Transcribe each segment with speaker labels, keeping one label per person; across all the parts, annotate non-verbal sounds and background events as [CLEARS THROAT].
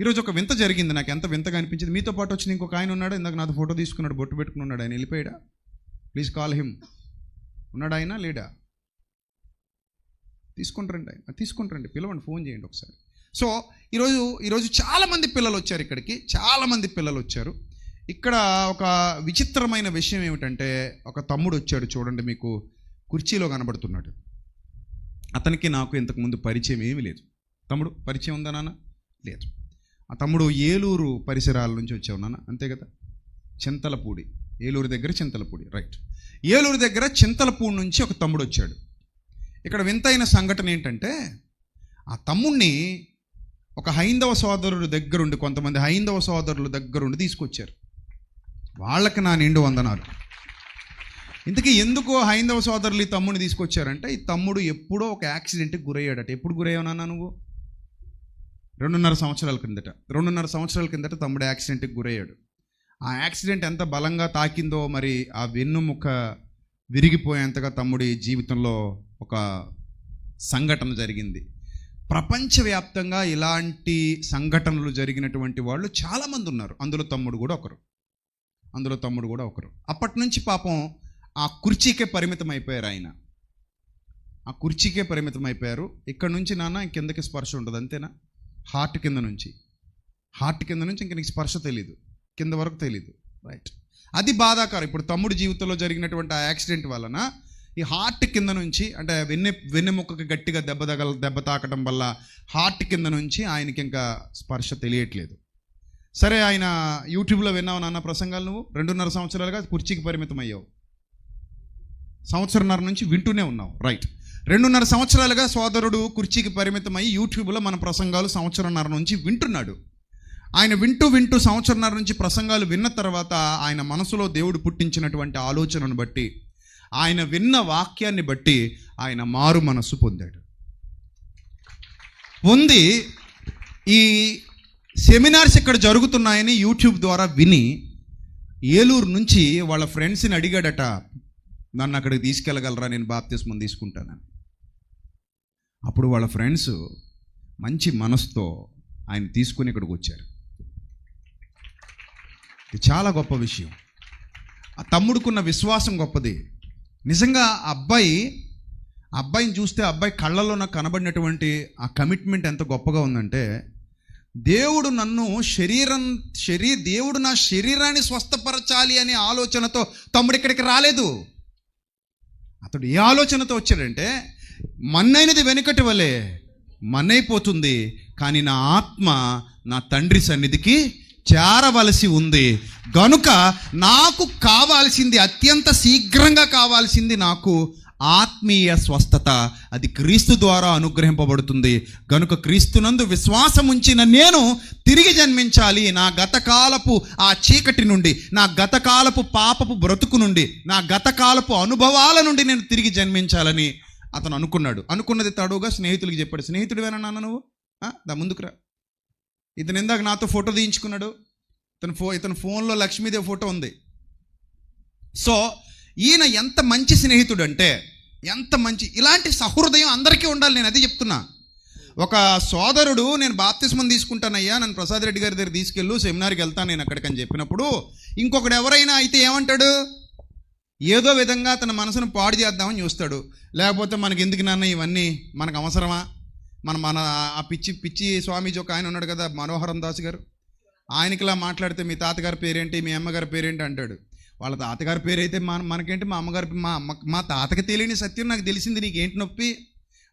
Speaker 1: ఈరోజు ఒక వింత జరిగింది. నాకు ఎంత వింతగా అనిపించింది. మీతో పాటు వచ్చిన ఇంకొక ఆయన ఉన్నాడు? ఇందాక నాతో ఫోటో తీసుకున్నాడు బొట్టు పెట్టుకున్నాడు ఆయన. వెళ్ళిపోయాడా? Please call him. ఉన్నాడు ఆయన? లేడా? తీసుకుంటారండి ఆయన. తీసుకుంటారండి పిలవండి. ఫోన్ చేయండి ఒకసారి. సో ఈరోజు ఈరోజు చాలామంది పిల్లలు వచ్చారు ఇక్కడికి. చాలామంది పిల్లలు వచ్చారు. ఇక్కడ ఒక విచిత్రమైన విషయం ఏమిటంటే ఒక తమ్ముడు వచ్చాడు చూడండి మీకు. కుర్చీలో కనబడుతున్నాడు. అతనికి నాకు ఇంతకుముందు పరిచయం ఏమీ లేదు. తమ్ముడు పరిచయం ఉందా నాన్న? లేదు. ఆ తమ్ముడు ఏలూరు పరిసరాల నుంచి వచ్చావు నాన్న అంతే కదా? చింతలపూడి. ఏలూరు దగ్గర చింతలపూడి రైట్. ఏలూరు దగ్గర చింతలపూడి నుంచి ఒక తమ్ముడు వచ్చాడు. ఇక్కడ వింతైన సంఘటన ఏంటంటే ఆ తమ్ముణ్ణి ఒక హైందవ సోదరుడు దగ్గరుండి కొంతమంది హైందవ సోదరుల దగ్గరుండి తీసుకొచ్చారు. వాళ్ళకి నా నిండు వందనాలు. ఇంతకీ ఎందుకు హైందవ సోదరులు ఈ తమ్ముడిని తీసుకొచ్చారంటే ఈ తమ్ముడు ఎప్పుడో ఒక యాక్సిడెంట్కి గురయ్యాడట. ఎప్పుడు గురయ్యావన్నా నువ్వు? రెండున్నర సంవత్సరాల కిందట రెండున్నర సంవత్సరాల కిందట తమ్ముడు యాక్సిడెంట్కి గురయ్యాడు. ఆ యాక్సిడెంట్ ఎంత బలంగా తాకిందో మరి ఆ వెన్నుముక విరిగిపోయేంతగా తమ్ముడి జీవితంలో ఒక సంఘటన జరిగింది. ప్రపంచవ్యాప్తంగా ఇలాంటి సంఘటనలు జరిగినటువంటి వాళ్ళు చాలామంది ఉన్నారు. అందులో తమ్ముడు కూడా ఒకరు. అందులో తమ్ముడు కూడా ఒకరు. అప్పటి నుంచి పాపం ఆ కుర్చీకే పరిమితం అయిపోయారు ఆయన. ఆ కుర్చీకే పరిమితం అయిపోయారు ఇక్కడ నుంచి నాన్న కిందకి స్పర్శ ఉండదు అంతేనా? హార్ట్ కింద నుంచి. హార్ట్ కింద నుంచి ఇంక నీకు స్పర్శ తెలీదు. కింద వరకు తెలీదు. రైట్ అది బాధాకరం. ఇప్పుడు తమ్ముడు జీవితంలో జరిగినటువంటి ఆ యాక్సిడెంట్ వలన ఈ హార్ట్ కింద నుంచి అంటే వెన్నె వెన్నెముక్కకి గట్టిగా దెబ్బ తగల దెబ్బ తాకడం వల్ల హార్ట్ కింద నుంచి ఆయనకి ఇంకా స్పర్శ తెలియట్లేదు. సరే ఆయన యూట్యూబ్లో విన్నావు నాన్న ప్రసంగాలు నువ్వు? రెండున్నర సంవత్సరాలుగా కుర్చీకి పరిమితం అయ్యావు సంవత్సరంన్నర నుంచి వింటూనే ఉన్నావు. రైట్ రెండున్నర సంవత్సరాలుగా సోదరుడు కుర్చీకి పరిమితమై యూట్యూబ్లో మన ప్రసంగాలు సంవత్సరంన్నర నుంచి వింటున్నాడు. ఆయన వింటూ వింటూ సంవత్సరంన్నర నుంచి ప్రసంగాలు విన్న తర్వాత ఆయన మనసులో దేవుడు పుట్టించినటువంటి ఆలోచనను బట్టి ఆయన విన్న వాక్యాన్ని బట్టి ఆయన మారు మనస్సు పొందాడు. పొంది ఈ సెమినార్స్ ఇక్కడ జరుగుతున్నాయని యూట్యూబ్ ద్వారా విని ఏలూరు నుంచి వాళ్ళ ఫ్రెండ్స్ని అడిగాడట నన్ను అక్కడికి తీసుకెళ్ళగలరా? నేను బాప్తిస్మం తీసుకుంటానని. అప్పుడు వాళ్ళ ఫ్రెండ్స్ మంచి మనసుతో ఆయన తీసుకుని ఇక్కడికి వచ్చారు. ఇది చాలా గొప్ప విషయం. ఆ తమ్ముడుకున్న విశ్వాసం గొప్పది. నిజంగా అబ్బాయి అబ్బాయిని చూస్తే అబ్బాయి కళ్ళలో నాకు కనబడినటువంటి ఆ కమిట్మెంట్ ఎంత గొప్పగా ఉందంటే దేవుడు నన్ను శరీరం శరీ దేవుడు నా శరీరాన్ని స్వస్థపరచాలి అనే ఆలోచనతో తమ్ముడు ఇక్కడికి రాలేదు. అతడు ఏ ఆలోచనతో వచ్చాడంటే మన్నైనది వెనుకటి వలె మన్నైపోతుంది కానీ నా ఆత్మ నా తండ్రి సన్నిధికి చేరవలసి ఉంది. గనుక నాకు కావాల్సింది అత్యంత శీఘ్రంగా కావాల్సింది నాకు ఆత్మీయ స్వస్థత. అది క్రీస్తు ద్వారా అనుగ్రహింపబడుతుంది. గనుక క్రీస్తునందు విశ్వాసం ఉంచిన నేను తిరిగి జన్మించాలి. నా గతకాలపు ఆ చీకటి నుండి నా గతకాలపు పాపపు బ్రతుకు నుండి నా గతకాలపు అనుభవాల నుండి నేను తిరిగి జన్మించాలని అతను అనుకున్నాడు. అనుకున్నది తడుగా స్నేహితులకి చెప్పాడు. స్నేహితుడివేనా నాన్న నువ్వు? దా ముందుకురా ఇతను ఇందాక నాతో ఫోటో తీయించుకున్నాడు. ఇతను ఫో ఇతను ఫోన్లో లక్ష్మీదేవి ఫోటో ఉంది. సో ఈయన ఎంత మంచి స్నేహితుడు అంటే ఎంత మంచి ఇలాంటి సహృదయం అందరికీ ఉండాలి. నేను అది చెప్తున్నా. ఒక సోదరుడు నేను బాప్తిస్మం తీసుకుంటానయ్యా. నన్ను ప్రసాద్ రెడ్డి గారి దగ్గర తీసుకెళ్ళు. సెమినార్కి వెళ్తాను నేను అక్కడికని చెప్పినప్పుడు ఇంకొకడు ఎవరైనా అయితే ఏమంటాడు? ఏదో విధంగా తన మనసును పాడు చేద్దామని చూస్తాడు. లేకపోతే మనకి ఎందుకు నాన్న ఇవన్నీ? మనకు అవసరమా? మన మన ఆ పిచ్చి పిచ్చి స్వామీజీ ఒక ఆయన ఉన్నాడు కదా మనోహరం దాస్ గారు. ఆయనకిలా మాట్లాడితే మీ తాతగారి పేరేంటి? మీ అమ్మగారి పేరేంటి అంటాడు. వాళ్ళ తాతగారి పేరైతే మన మనకేంటి? మా అమ్మగారి మా అమ్మ మా తాతకి తెలియని సత్యం నాకు తెలిసింది నీకేంటి నొప్పి?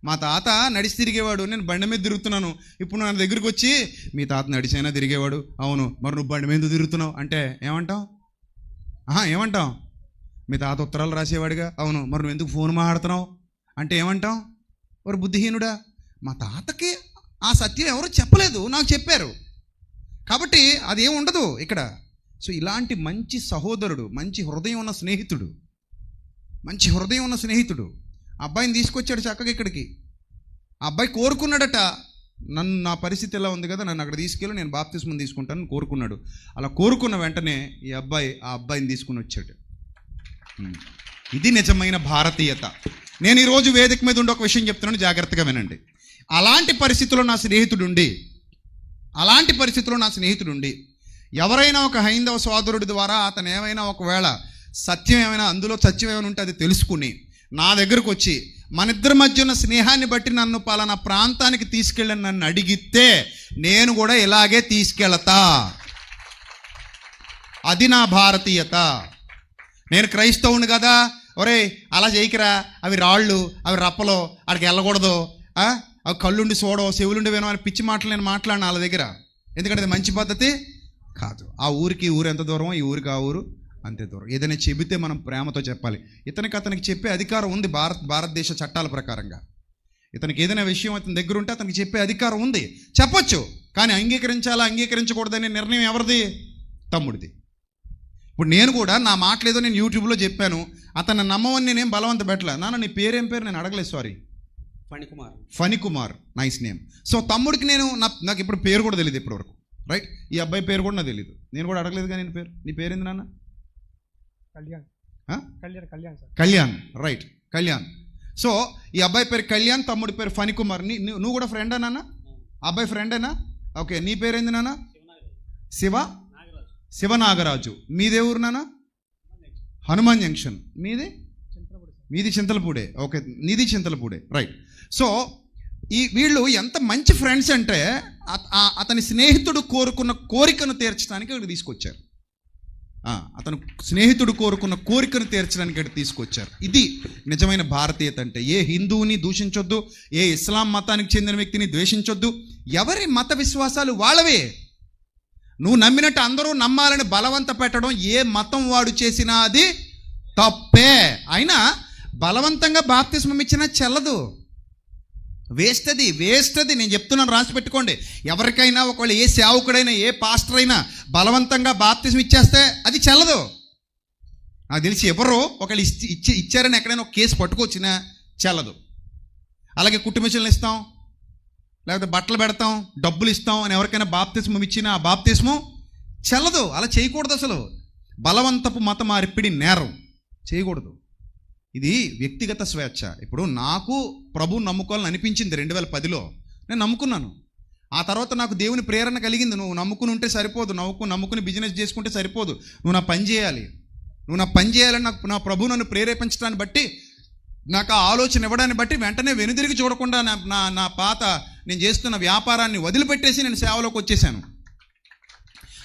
Speaker 1: మా తాత నడిచి తిరిగేవాడు. నేను బండి మీద తిరుగుతున్నాను. ఇప్పుడు నా దగ్గరికి వచ్చి మీ తాత నడిచైనా తిరిగేవాడు. అవును. మరి నువ్వు బండి మీద తిరుగుతున్నావు? అంటే ఏమంటావు? ఆహా ఏమంటావు? మీ తాత ఉత్తరాలు రాసేవాడిగా? అవును. మరి నువ్వు ఎందుకు ఫోన్ మాట్లాడుతున్నావు? అంటే ఏమంటాం? వారు బుద్ధిహీనుడా మా తాతకి ఆ సత్యం ఎవరు చెప్పలేదు. నాకు చెప్పారు. కాబట్టి అదేం ఉండదు ఇక్కడ. సో ఇలాంటి మంచి సహోదరుడు మంచి హృదయం ఉన్న స్నేహితుడు మంచి హృదయం ఉన్న స్నేహితుడు అబ్బాయిని తీసుకొచ్చాడు చక్కగా ఇక్కడికి. ఆ అబ్బాయి కోరుకున్నాడట నన్ను నా పరిస్థితి ఎలా ఉంది కదా నన్ను అక్కడ తీసుకెళ్ళి నేను బాప్తిస్మం తీసుకుంటానని కోరుకున్నాడు. అలా కోరుకున్న వెంటనే ఈ అబ్బాయి ఆ అబ్బాయిని తీసుకుని వచ్చాడు. ఇది నిజమైన భారతీయత. నేను ఈరోజు వేదిక మీద ఉండి ఒక విషయం చెప్తున్నాను జాగ్రత్తగా వినండి. అలాంటి పరిస్థితుల్లో నా స్నేహితుడుండి అలాంటి పరిస్థితిలో నా స్నేహితుడుండి ఎవరైనా ఒక హైందవ సోదరుడి ద్వారా అతను ఏమైనా ఒకవేళ సత్యం ఏమైనా అందులో సత్యం ఏమైనా ఉంటే అది తెలుసుకుని నా దగ్గరకు వచ్చి మన ఇద్దరి మధ్య ఉన్న స్నేహాన్ని బట్టి నన్ను పలానా ప్రాంతానికి తీసుకెళ్ళని నన్ను అడిగితే నేను కూడా ఇలాగే తీసుకెళతా. అది నా భారతీయత. నేను క్రైస్తవుని కదా. ఒరే అలా చేయకిరా. అవి రాళ్ళు అవి రప్పలు అక్కడికి వెళ్ళకూడదు. అవి కళ్ళుండి చూడవు చెవులుండి వినో అని పిచ్చి మాటలు నేను మాట్లాడిన వాళ్ళ దగ్గర. ఎందుకంటే అది మంచి పద్ధతి కాదు. ఆ ఊరికి ఊరు ఎంత దూరం ఈ ఊరికి ఆ ఊరు అంతే దూరం. ఏదైనా చెబితే మనం ప్రేమతో చెప్పాలి. ఇతనికి అతనికి చెప్పే అధికారం ఉంది భారత్ భారతదేశ చట్టాల ప్రకారంగా. ఇతనికి ఏదైనా విషయం అతని దగ్గర ఉంటే అతనికి చెప్పే అధికారం ఉంది. చెప్పొచ్చు. కానీ అంగీకరించాలా అంగీకరించకూడదనే నిర్ణయం ఎవరిది? తమ్ముడిది. ఇప్పుడు నేను కూడా నా మాటలేదో నేను యూట్యూబ్లో చెప్పాను. అతను నమ్మవని నేనేం బలవంత పెట్టలే. నాన్న నీ పేరేం పేరు? నేను అడగలేదు sorry.
Speaker 2: Phanikumar.
Speaker 1: Phani Kumar nice name. So తమ్ముడికి నేను నా నాకు ఇప్పుడు పేరు కూడా తెలియదు ఇప్పటివరకు. రైట్? ఈ అబ్బాయి పేరు కూడా నాకు తెలియదు నేను కూడా అడగలేదు కానీ నేను పేరు. నీ పేరేంది నాన్న?
Speaker 3: Kalyan? Kalyan Kalyan sir.
Speaker 1: Kalyan. Right. Kalyan. So ఈ అబ్బాయి పేరు కళ్యాణ్ తమ్ముడి పేరు ఫణి కుమార్ నీ నువ్వు నువ్వు కూడా ఫ్రెండా నాన్న? అబ్బాయి ఫ్రెండేనా? ఓకే నీ పేరేంది నాన్న? శివ? శివనాగరాజు. మీదేవురు నానా హనుమాన్ జంక్షన్. మీది? మీది చింతలపూడే. ఓకే నీది చింతలపూడే. రైట్. సో ఈ వీళ్ళు ఎంత మంచి ఫ్రెండ్స్ అంటే అతని స్నేహితుడు కోరుకున్న కోరికను తీర్చడానికి వీళ్ళు తీసుకొచ్చారు. అతను స్నేహితుడు కోరుకున్న కోరికను తీర్చడానికి అటు తీసుకొచ్చారు. ఇది నిజమైన భారతీయత అంటే. ఏ హిందువుని దూషించొద్దు ఏ ఇస్లాం మతానికి చెందిన వ్యక్తిని ద్వేషించొద్దు. ఎవరి మత విశ్వాసాలు వాళ్ళవే. నువ్వు నమ్మినట్టు అందరూ నమ్మాలని బలవంత పెట్టడం ఏ మతం వాడు చేసినా అది తప్పే. అయినా బలవంతంగా బాప్తిస్మం ఇచ్చినా చెల్లదు. వేస్ట్ అది వేస్ట్ అది నేను చెప్తున్నాను రాసి పెట్టుకోండి. ఎవరికైనా ఒకవేళ ఏ సేవకుడైనా ఏ పాస్టర్ అయినా బలవంతంగా బాప్తిజం ఇచ్చేస్తే అది చెల్లదు. నాకు తెలిసి ఎవరో ఒకళ్ళు ఇచ్చి ఇచ్చి ఇచ్చారని ఎక్కడైనా ఒక కేసు పట్టుకొచ్చినా చెల్లదు. అలాగే కుటుంబ ఇస్తాం. లేకపోతే బట్టలు పెడతాం డబ్బులు ఇస్తాం అని ఎవరికైనా బాప్తిస్మం ఇచ్చినా ఆ బాప్తిస్మం చెల్లదు. అలా చేయకూడదు అసలు. బలవంతపు మత మార్పిడి నేరం. చేయకూడదు. ఇది వ్యక్తిగత స్వేచ్ఛ. ఇప్పుడు నాకు ప్రభు నమ్ముకోవాలని అనిపించింది రెండు వేల పదిలో. నేను నమ్ముకున్నాను. ఆ తర్వాత నాకు దేవుని ప్రేరణ కలిగింది. నువ్వు నమ్ముకుని ఉంటే సరిపోదు. నవ్వుకు నమ్ముకుని బిజినెస్ చేసుకుంటే సరిపోదు. నువ్వు నా పని చేయాలి. నువ్వు నా పని చేయాలని నాకు నా ప్రభు నన్ను ప్రేరేపించడాన్ని బట్టి నాకు ఆ ఆలోచన ఇవ్వడాన్ని బట్టి వెంటనే వెనుదిరిగి చూడకుండా నా నా నా పాత నేను చేస్తున్న వ్యాపారాన్ని వదిలిపెట్టేసి నేను సేవలోకి వచ్చేసాను.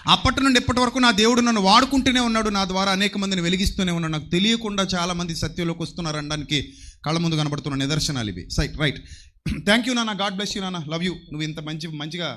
Speaker 1: అప్పటి నుండి ఇప్పటి వరకు నా దేవుడు నన్ను వాడుకుంటూనే ఉన్నాడు. నా ద్వారా అనేక మందిని వెలిగిస్తూనే ఉన్నాడు. నాకు తెలియకుండా చాలామంది సత్యంలోకి వస్తున్నారు అనడానికి కళ్ళ ముందు కనబడుతున్న నిదర్శనాలు ఇవి. Site right. [CLEARS THROAT] థ్యాంక్ యూ నాన్న. గాడ్ బ్లెస్ యూ నాన్న. లవ్ యూ నువ్వు ఇంత మంచి మంచిగా